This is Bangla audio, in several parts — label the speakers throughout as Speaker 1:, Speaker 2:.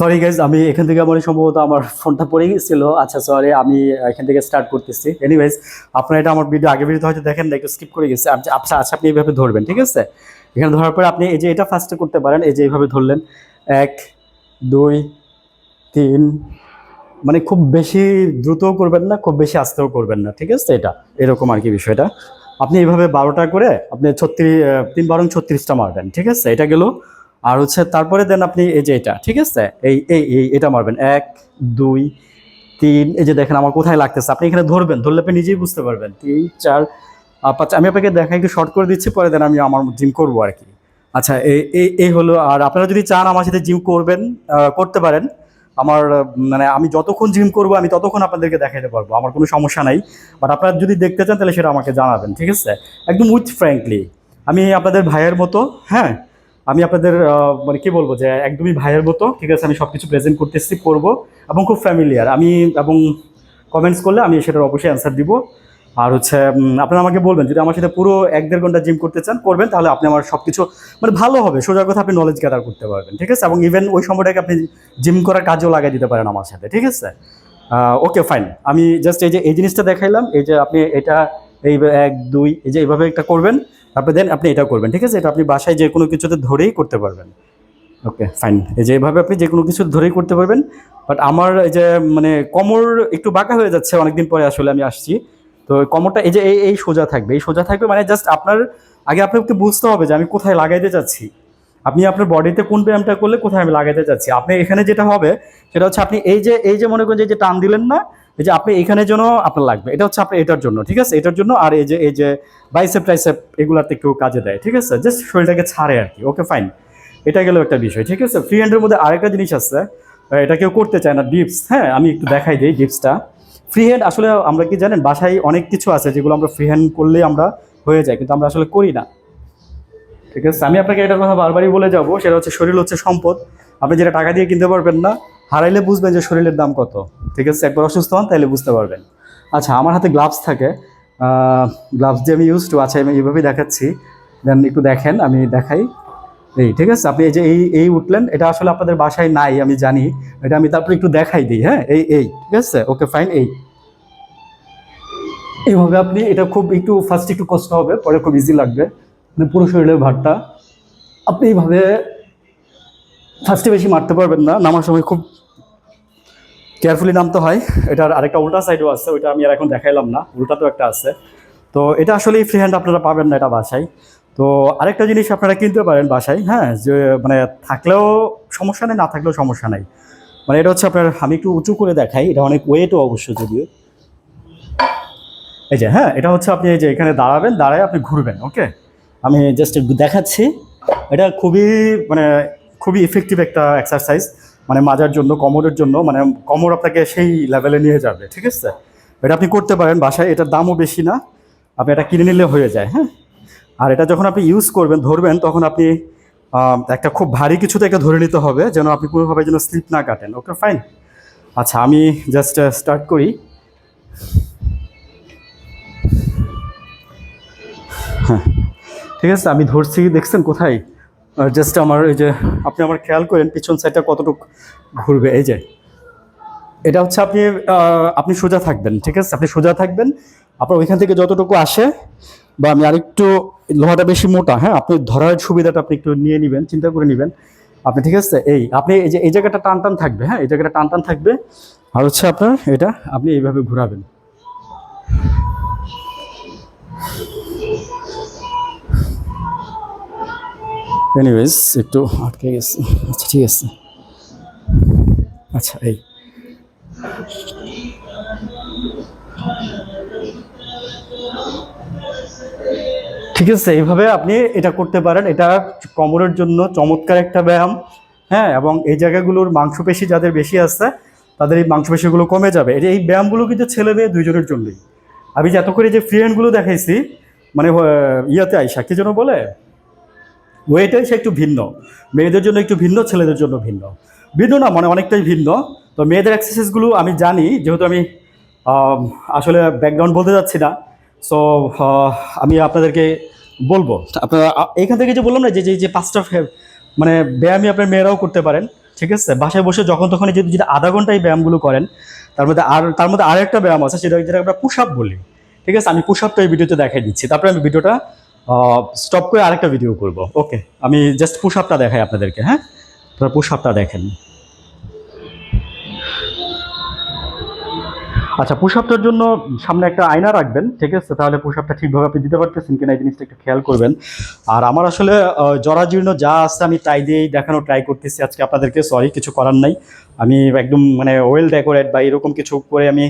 Speaker 1: সরি গাইজ আমি এখান থেকে আমার সম্ভবত আমার ফোনটা পড়ে গেছিল। আচ্ছা সরি আমি এখান থেকে স্টার্ট করতেছি। এনিওয়েজ আপনারা এটা আমার ভিডিও আগে ভিডিও হয়তো দেখেন একটু স্কিপ করে গেছে। আচ্ছা আচ্ছা আচ্ছা আপনি এইভাবে ধরবেন, ঠিক আছে? এখানে ধরার পরে আপনি এই যে এটা ফার্স্টে করতে পারেন, এই যে এইভাবে ধরলেন। এক, দুই, তিন মানে খুব বেশি দ্রুতও করবেন না, খুব বেশি আস্তেও করবেন না, ঠিক আছে? এটা, এরকম আর কি বিষয়টা। আপনি এইভাবে বারোটা করে আপনি ছত্রিশ তিন বারং ছত্রিশটা মারবেন, ঠিক আছে? এটা গেল আর হচ্ছে তারপরে দেন আপনি এই যে এটা, ঠিক আছে? এই এই এই, এটা মারবেন। এক, দুই, তিন, এই যে দেখেন আমার কোথায় লাগতেছে। আপনি এখানে ধরবেন, ধরলে আপনি নিজেই বুঝতে পারবেন। তিন, চার পাঁচ, আমি আপনাকে দেখা একটু শর্ট করে দিচ্ছি, পরে দেন আমি আমার জিম করব আর কি। আচ্ছা এই, এই- হলো, আর আপনারা যদি চান আমার সাথে জিম করবেন করতে পারেন। আমার মানে আমি যতক্ষণ জিম করব, আমি ততক্ষণ আপনাদেরকে দেখাতে পারব। আমার কোনো সমস্যা নাই। বাট আপনারা যদি দেখতে চান, তাহলে সেটা আমাকে জানাবেন, ঠিক আছে? একদম উইথ ফ্র্যাঙ্কলি আমি আপনাদের ভাইয়ের মতো হ্যাঁ? আমি আপনাদের মানে কি বলব যে একদমই ভাইয়ের মতো, ঠিক আছে? আমি সব কিছু প্রেজেন্ট করতেছি, করব এবং খুব ফ্যামিলিয়ার আমি এবং কমেন্টস করলে আমি সেটার অবশ্যই অ্যান্সার দিব। আর হচ্ছে আপনারা আমাকে বলবেন, যদি আমার সাথে পুরো এক দেড় ঘণ্টা জিম করতে চান, করবেন, তাহলে আপনি আমার সব কিছু মানে ভালো হবে। সোজা কথা আপনি নলেজ গ্যাদার করতে পারবেন, ঠিক আছে? এবং ইভেন ওই সময়টাকে আপনি জিম করার কাজেও লাগাই দিতে পারেন আমার সাথে, ঠিক আছে? ওকে ফাইন আমি জাস্ট এই যে, এই জিনিসটা দেখাইলাম, এই যে আপনি এটা, এই এক, দুই, এই যে এইভাবে একটা করবেন তারপরে দেন, আপনি এটা করবেন, ঠিক আছে? এটা আপনি বাসায় যে কোনো কিছুতে ধরেই করতে পারবেন। ওকে ফাইন এই যে এইভাবে আপনি যে কোনো কিছু ধরেই করতে পারবেন বাট আমার এই যে মানে কোমর একটু বাঁকা হয়ে যাচ্ছে অনেকদিন পরে আসলে আমি আসছি। তো কোমরটা, এই যে, এই এই সোজা থাকবে, এই সোজা থাকবে মানে জাস্ট আপনার, আগে আপনাকে বুঝতে হবে যে আমি কোথায় লাগাইতে চাচ্ছি। আপনি আপনার বডিতে কোন ব্যায়ামটা করলে কোথায় আমি লাগাইতে চাচ্ছি? আপনি এখানে যেটা হবে, সেটা হচ্ছে আপনি এই যে এই যে মনে করেন যে টান দিলেন না এই যে আপনি এখানের জন্য আপনার লাগবে। এটা হচ্ছে আপনার এটার জন্য, ঠিক আছে? এটার জন্য আর এই যে এই যে বাইসেপ টাইসেপ এগুলাতে কেউ কাজে দেয়, ঠিক আছে? জাস্ট শরীরটাকে ছাড়ে আর কি ওকে ফাইন এটা গেল একটা বিষয়, ঠিক আছে? ফ্রি হ্যান্ডের মধ্যে আরেকটা জিনিস আছে, এটা কেউ করতে চায় না ডিপস হ্যাঁ? আমি একটু দেখাই দিই ডিপসটা ফ্রি হ্যান্ড আসলে আমরা কি জানেন, বাসায় অনেক কিছু আছে যেগুলো আমরা ফ্রি হ্যান্ড করলেই আমরা হয়ে যায়, কিন্তু আমরা আসলে করি না। ঠিক আছে? আমি আপনাকে এটা কথা বারবারই বলে যাব, সেটা হচ্ছে শরীর হচ্ছে সম্পদ। আপনি যেটা টাকা দিয়ে কিনতে পারবেন না হারাইলে বুঝবেন যে শরীরের দাম কত। ঠিক আছে? একবার অসুস্থ হন তাহলে বুঝতে পারবেন। আচ্ছা আমার হাতে গ্লাভস থাকে। গ্লাভস দিয়ে আমি ইউজ টু আচ্ছা আমি এইভাবেই দেখাচ্ছি। দেন একটু দেখেন, আমি দেখাই। এই, ঠিক আছে? আপনি এই যে, এই এই উঠলেন, এটা আসলে আপনাদের বাসায় নাই, আমি জানি। এটা আমি তারপরে একটু দেখাই দিই হ্যাঁ? এই এই, ঠিক আছে? ওকে ফাইন এই। এইভাবে আপনি, এটা খুব একটু ফার্স্ট একটু কষ্ট হবে, পরে খুব ইজি লাগবে। মানে পুরো শরীরের ভারটা। আপনি এইভাবে ফার্স্টে বেশি মারতে পারবেন না, নামার সময় খুব কেয়ারফুলি নামতে হয়। এটার আরেকটা উল্টা সাইডও আছে, ওইটা আমি আর এখন দেখাইলাম না উল্টা তো একটা আছে। তো এটা আসলে ফ্রি হ্যান্ড আপনারা পাবেন না এটা বাসায়। তো আরেকটা জিনিস আপনারা কিনতে পারেন বাসায় হ্যাঁ যে মানে থাকলেও সমস্যা নেই, না থাকলেও সমস্যা নাই। মানে এটা হচ্ছে আপনার, আমি একটু উঁচু করে দেখাই, এটা অনেক ওয়েটও অবশ্য যদিও। এই যে হ্যাঁ এটা হচ্ছে আপনি যে এখানে দাঁড়াবেন, দাঁড়ায় আপনি ঘুরবেন ওকে আমি জাস্ট দেখাচ্ছি। এটা খুবই মানে খুবই ইফেক্টিভ একটা এক্সারসাইজ মানে মাজার জন্য কোমরের জন্য মানে কোমর আপনাকে সেই লেভেলে নিয়ে যাবে, ঠিক আছে? এটা আপনি করতে পারেন, বাসায় এটার দামও বেশি না, আপনি এটা কিনে নিলে হয়ে যায় হ্যাঁ? আর এটা যখন আপনি ইউজ করবেন, ধরবেন, তখন আপনি একটা খুব ভারী কিছুতে একটা ধরে নিতে হবে, যেন আপনি কোনোভাবে যেন স্লিপ না কাটেন ওকে ফাইন আচ্ছা আমি জাস্ট স্টার্ট করি। হ্যাঁ ঠিক আছে, আমি ধরছি, দেখছেন কোথায়? জাস্ট আমার এই যে আপনি আমার খেয়াল করেন পিছন সাইডটা কতটুকু ঘুরবে, এই যে। এটা হচ্ছে আপনি আপনি সোজা থাকবেন, ঠিক আছে? আপনি সোজা থাকবেন, আপনার ওইখান থেকে যতটুকু আসে, বা আমি আরেকটু লোহাটা বেশি মোটা হ্যাঁ? আপনি ধরার সুবিধাটা আপনি একটু নিয়ে নেবেন, চিন্তা করে নেবেন। আপনি, ঠিক আছে? এই, আপনি এই যে, এই জায়গাটা টান টান থাকবে হ্যাঁ? এই জায়গাটা টান টান থাকবে। আর হচ্ছে আপনার এটা, আপনি এইভাবে ঘোরাবেন। এনিওয়েজ একটু আটকে গেছে। আচ্ছা ঠিক আছে। আচ্ছা এই। ঠিক আছে, এইভাবে আপনি এটা করতে পারেন। এটা কোমরের জন্য চমৎকার একটা ব্যায়াম। হ্যাঁ এবং এই জায়গাগুলোর মাংসপেশি যাদের বেশি আছে, তাদের এই মাংসপেশিগুলো কমে যাবে। এই ব্যায়ামগুলো কিন্তু ছেলে মেয়ে দুইজনের জন্যই। আমি যে এত করে যে ফ্রি দেখাইছি মানে ইয়াতে আইসা, কি যেন বলে? ওয়েটাই সে একটু ভিন্ন। মেয়েদের জন্য একটু ভিন্ন, ছেলেদের জন্য ভিন্ন। ভিন্ন না মানে অনেকটাই ভিন্ন। তো মেয়েদের এক্সারসাইজগুলো আমি জানি, যেহেতু আমি আসলে ব্যাকগ্রাউন্ড বলতে যাচ্ছি না। সো আমি আপনাদেরকে বলব। আপনারা এখান থেকে যে বললাম না, যে যে পাঁচটা মানে ব্যায়ামই আপনার মেয়েরাও করতে পারেন, ঠিক আছে? বাসায় বসে যখন তখন যদি যদি আধা ঘণ্টা এই ব্যায়ামগুলো করেন, তার মধ্যে আর, তার মধ্যে আরেকটা ব্যায়াম আছে, সেটা যেটা আমরা পুশ আপ বলি, ঠিক আছে? আমি পুশ আপটা এই ভিডিওতে দেখাই দিচ্ছি। তারপরে আমি ভিডিওটা স্টপ করে আরেকটা ভিডিও করব। ওকে আমি জাস্ট পুশ আপটা দেখাই আপনাদেরকে হ্যাঁ? আপনারা পুশ আপটা দেখেন। আচ্ছা পুশ আপটার জন্য সামনে একটা আয়না রাখবেন, ঠিক আছে? তাহলে পুশ ঠিকভাবে আপনি দিতে পারতেছেন কিনা এই জিনিসটা একটু খেয়াল করবেন। আর আমার আসলে জরাজীর্ণ যা আছে আমি তাই দিয়েই দেখানো ট্রাই করতেছি আজকে আপনাদেরকে সরি কিছু করার নাই। আমি একদম মানে ওয়েল ডেকোরেট বা এরকম কিছু করে আমি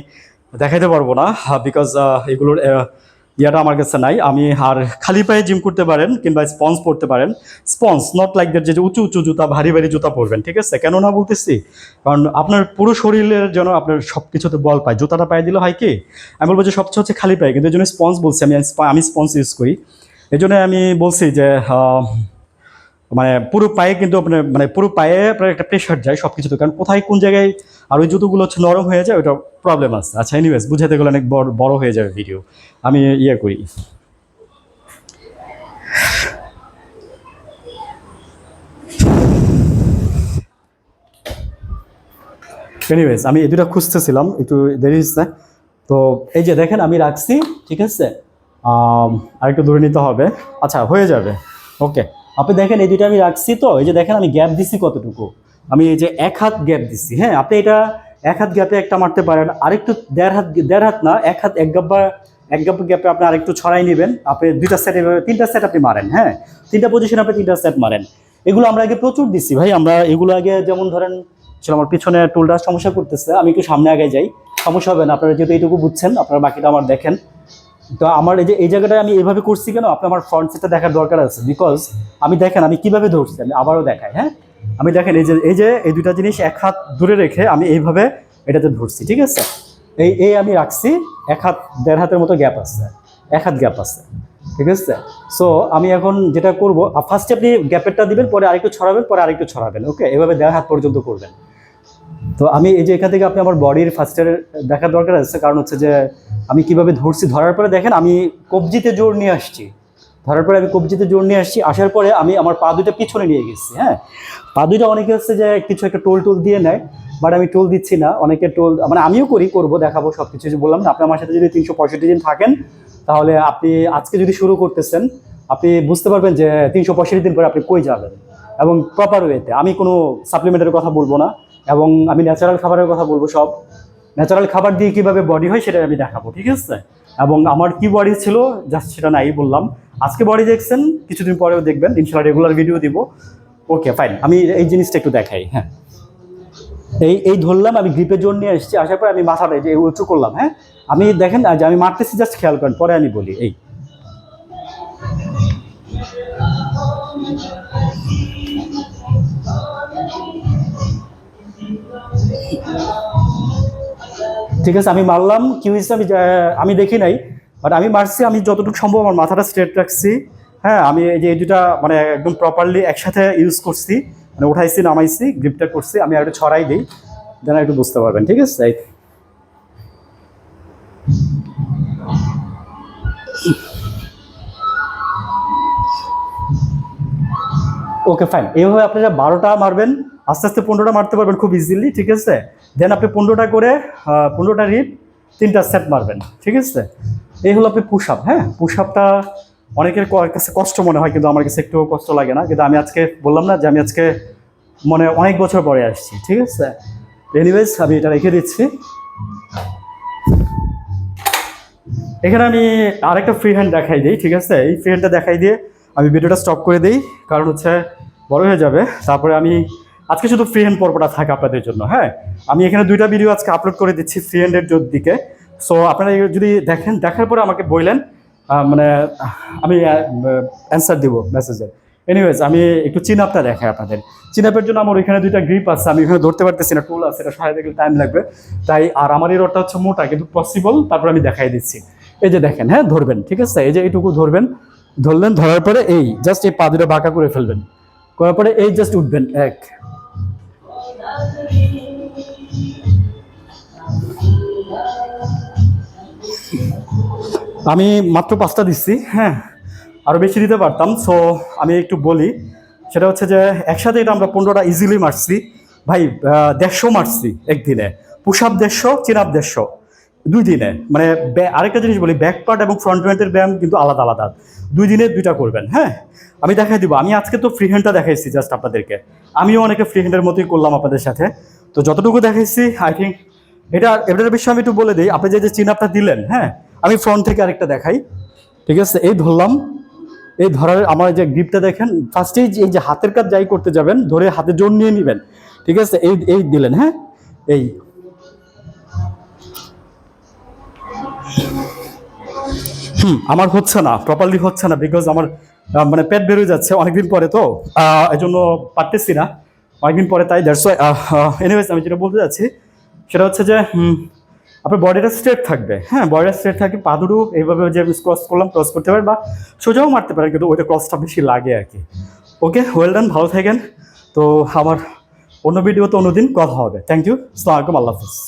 Speaker 1: দেখাইতে পারব না বিকজ এগুলোর ইয়াটা আমার কাছে নাই। আমি আর খালি পায়ে জিম করতে পারেন কিংবা স্পঞ্জ পরতে পারেন। স্পঞ্জ নট লাইক দ্যাট যে উঁচু উঁচু জুতা, ভারী ভারী জুতা পরবেন, ঠিক আছে? কেন না বলতেছি, কারণ আপনার পুরো শরীরের যেন আপনার সব কিছুতে বল পায়। জুতাটা পায়ে দিলে হয় কি? আমি বলব যে সবচেয়ে হচ্ছে খালি পায়ে। কিন্তু এই জন্য স্পঞ্জ বলছি। আমি আমি স্পঞ্জ ইউজ করি। এই জন্য আমি বলছি যে মানে পুরো পায়ে কিন্তু আপনার মানে পুরো পায়ে আপনার একটা প্রেশার যায় সব কিছুতে কারণ কোথায় কোন জায়গায় আর ওই জুতোগুলো হচ্ছে নরম হয়ে যায় ওটা প্রবলেম আছে। আচ্ছা এনিওয়েজ বুঝাতে গেলে অনেক বড় বড় হয়ে যাবে ভিডিও আমি ইয়ে করি। এনিওয়েজ আমি এই দুটা খুঁজতেছিলাম একটু দেরি হচ্ছে তো এই যে দেখেন আমি রাখছি ঠিক আছে? আম, আরেকটু দূরে নিতে হবে। আচ্ছা হয়ে যাবে। ওকে আপনি দেখেন এই দুইটা আমি রাখছি তো, এই যে দেখেন আমি গ্যাপ দিছি কতটুকু? আমি এই যে এক হাত গ্যাপ দিছি হ্যাঁ? আপনি এটা এক হাত গ্যাপে একটা মারতে পারেন, আরেকটু দেড় হাত দেড় হাত না, এক হাত, এক গাব্বা এক গাব্বা গ্যাপে আপনি আরেকটু ছড়াই নেবেন, আপনি দুইটা সেট এভাবে, তিনটা সেট আপনি মারেন হ্যাঁ? তিনটা পজিশন আপনি তিনটা সেট মারেন। এগুলো আমরা আগে প্রচুর দিচ্ছি ভাই, আমরা এগুলো আগে যেমন ধরেন, ছিল আমার পিছনে টুলটা সমস্যা করতেছে, আমি একটু সামনে আগে যাই, সমস্যা হবে না, আপনারা যেহেতু এইটুকু বুঝছেন, আপনারা বাকিটা আমার দেখেন। তো আমার এই যে, এই জায়গাটায় আমি এইভাবে করছি কেন? আপনার আমার ফ্রন্ট সেটটা দেখার দরকার আছে। বিকজ আমি দেখেন, আমি কীভাবে ধরছি? আমি আবারও দেখাই হ্যাঁ? আমি দেখেন, এই যে এই যে, এই দুটা জিনিস এক হাত দূরে রেখে আমি এইভাবে এটাতে ধরছি, ঠিক আছে? এই এই আমি রাখছি, এক হাত, দেড় হাতের মতো গ্যাপ আছে, এক হাত গ্যাপ আছে, ঠিক আছে? সো আমি এখন যেটা করব ফার্স্টে আপনি গ্যাপেরটা দিবেন, পরে আরেকটু ছড়াবেন, পরে আরেকটু ছড়াবেন ওকে এভাবে দেড় হাত পর্যন্ত করবেন। তো আমি এই যে এখান থেকে আপনি আমার বডির ফার্স্টের দেখার দরকার আছে, কারণ হচ্ছে যে আমি কীভাবে ধরছি, ধরার পরে দেখেন আমি কবজিতে জোর নিয়ে আসছি। ধরার পরে আমি কবজিতে জোর নিয়ে আসছি, আসার পরে আমি আমার পা দুইটা পিছনে নিয়ে গেছি হ্যাঁ? পা দুইটা অনেকে হচ্ছে যে কিছু একটা টোল টোল দিয়ে নেয় বাট আমি টোল দিচ্ছি না। অনেকে টোল মানে আমিও করি, করব, দেখাবো সব কিছু বললাম না, আপনি আমার সাথে যদি তিনশো পঁয়ষট্টি দিন থাকেন, তাহলে আপনি আজকে যদি শুরু করতেছেন, আপনি বুঝতে পারবেন যে তিনশো পঁয়ষট্টি দিন পরে আপনি কই যাবেন? এবং প্রপার ওয়েতে আমি কোনো সাপ্লিমেন্টের কথা বলব না। এবং আমি ন্যাচারাল খাবারের কথা বলব সব। ন্যাচারাল খাবার দিয়ে কীভাবে বডি হয় সেটা আমি দেখাবো, ঠিক আছে? এবং আমার কি বডি ছিল জাস্ট সেটা নাই বললাম। আজকে বডি দেখছেন, কিছুদিন পরেও দেখবেন ইনশাল্লাহ রেগুলার ভিডিও দিব। ওকে ফাইন আমি এই জিনিসটা একটু দেখাই হ্যাঁ। এই এই ধরলাম, আমি গ্রিপে জোর নিয়ে এসেছি। আসার পরে আমি মাথাটা যে উঁচু করলাম হ্যাঁ। আমি দেখেন যে আমি মারতেছি জাস্ট খেয়াল করেন, পরে আমি বলি, এই। ঠিক আছে, আমি মারলাম, কি হয়েছে আমি আমি দেখি নাই বাট আমি মারছি, আমি যতটুকু সম্ভব আমার মাথাটা স্ট্রেট রাখছি। হ্যাঁ আমি এই যে এই দুটা মানে একদম প্রপারলি একসাথে ইউজ করছি মানে উঠাইছি, নামাইছি গ্রিপটা করছি, আমি একটু ছড়াই দিই, যেন একটু বুঝতে পারবেন, ঠিক আছে? এই- ওকে ফাইন এইভাবে আপনারা বারোটা মারবেন আস্তে আস্তে পনেরোটা মারতে পারবেন খুব ইজিলি ঠিক আছে? দেন আপনি পনেরোটা করে পনেরোটা রিপ তিনটা সেট মারবেন, ঠিক আছে? এই হলো আপনি পুশ আপ হ্যাঁ? পুশ আপটা অনেকের কাছে কষ্ট মনে হয়, কিন্তু আমার কাছে একটু কষ্ট লাগে না। কিন্তু আমি আজকে বললাম না যে আমি আজকে মানে অনেক বছর পরে আসছি, ঠিক আছে? এনিওয়েজ আমি এটা রেখে দিচ্ছি। এখানে আমি আরেকটা ফ্রি হ্যান্ড দেখাই দিই, ঠিক আছে? এই ফ্রি হ্যান্ডটা দেখাই দিয়ে আমি ভিডিওটা স্টপ করে দিই, কারণ হচ্ছে বড় হয়ে যাবে। তারপরে আমি আজকে শুধু ফ্রি হ্যান্ড পর্বটা থাকে আপনাদের জন্য হ্যাঁ? আমি এখানে দুইটা ভিডিও আজকে আপলোড করে দিচ্ছি ফ্রি হ্যান্ডের দিকে। সো আপনারা যদি দেখেন, দেখার পরে আমাকে বললেন মানে আমি অ্যান্সার দিব মেসেজে এনিওয়েজ আমি একটু চিন আপটা দেখাই আপনাদের। চিন আপের জন্য আমার ওইখানে দুইটা গ্রিপ আছে, আমি এখানে ধরতে পারতেছি না টুল আছে, এটা সহায়তা গেলে টাইম লাগবে। তাই, আর আমার এই রডটা হচ্ছে মোটা, কিন্তু পসিবল তারপর আমি দেখাই দিচ্ছি। এই যে দেখেন হ্যাঁ ধরবেন, ঠিক আছে? এই যে এইটুকু ধরবেন, ধরলেন, ধরার পরে এই জাস্ট এই পা দুটো বাঁকা করে ফেলবেন। করার পরে এই জাস্ট উঠবেন, এক। আমি মাত্র পাঁচটা দিচ্ছি হ্যাঁ আরও বেশি দিতে পারতাম সো আমি একটু বলি, সেটা হচ্ছে যে একসাথে এটা আমরা পনেরোটা ইজিলি মারছি। ভাই দেড়শো মারছি একদিনে। পুশ আপ দেড়শো চিনাব দেড়শো। দুই দিনে। মানে আরেকটা জিনিস বলি ব্যাক পার্ট এবং ফ্রন্ট প্যান্টের ব্যায়াম কিন্তু আলাদা আলাদা। দুই দিনে দুইটা করবেন হ্যাঁ? আমি দেখাই দিব। আমি আজকে তো ফ্রি হ্যান্ডটা দেখাইছি জাস্ট আপনাদেরকে। আমিও অনেকে ফ্রি হ্যান্ডের মতোই করলাম আপনাদের সাথে। তো যতটুকু দেখাইছি আই থিঙ্ক এটা, এটার বিষয়ে আমি একটু বলে দিই। আপনি যে যে চিন আপটা দিলেন হ্যাঁ? আমি ফ্রন্ট থেকে আরেকটা দেখাই। ঠিক আছে? এই ধরলাম। এই ধরার আমার যে গ্রিপটা দেখেন ফার্স্টেই এই যে হাতের কাজ যাই করতে যাবেন, ধরে হাতে জোর নিয়ে নেবেন। ঠিক আছে? এই এই দিলেন হ্যাঁ? এই হুম। আমার হচ্ছে না প্রপারলি হচ্ছে না বিকজ আমার মানে পেট বেরোয় যাচ্ছে অনেকদিন পরে তো এই জন্য পারতেছি না অনেকদিন পরে, তাই দ্যাটস এনিওয়েজ আমি যেটা বলতে যাচ্ছি সেটা হচ্ছে যে আপনার বডিটা স্ট্রেট থাকবে হ্যাঁ বডিটা স্ট্রেট থাকবে পা দুটো এইভাবে যে আমি ক্রস করলাম ক্রস করতে পারেন বা সোজাও মারতে পারেন কিন্তু ওইটা ক্রসটা বেশি লাগে আর কি। ওকে ওয়েল ডান ভালো থাকেন। তো আমার অন্য ভিডিও ভিডিওতে অন্যদিন কথা হবে। থ্যাংক ইউ আসসালামু আলাইকুম, আল্লাহ হাফিজ।